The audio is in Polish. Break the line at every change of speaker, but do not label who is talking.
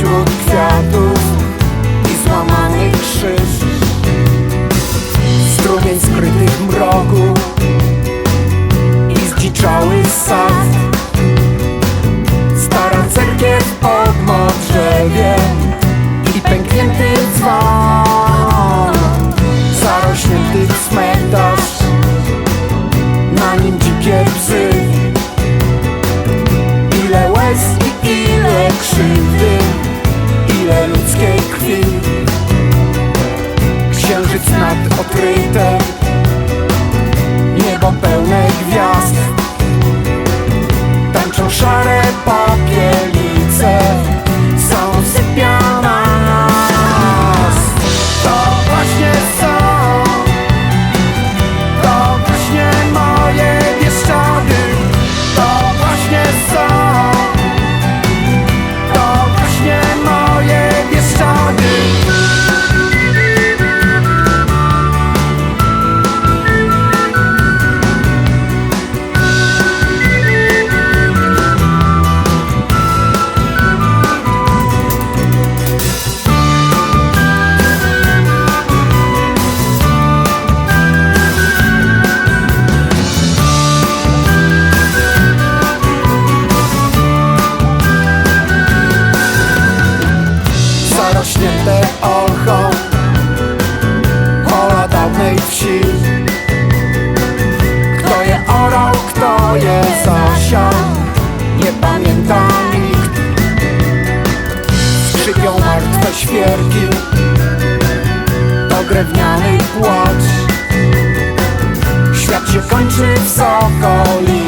wśród kwiatów i złamany krzyż. Strumień skrytych mroku i zdziczały sad. it's not a traitor ze świerki. To drewniany Świat się kończy w Sokoli.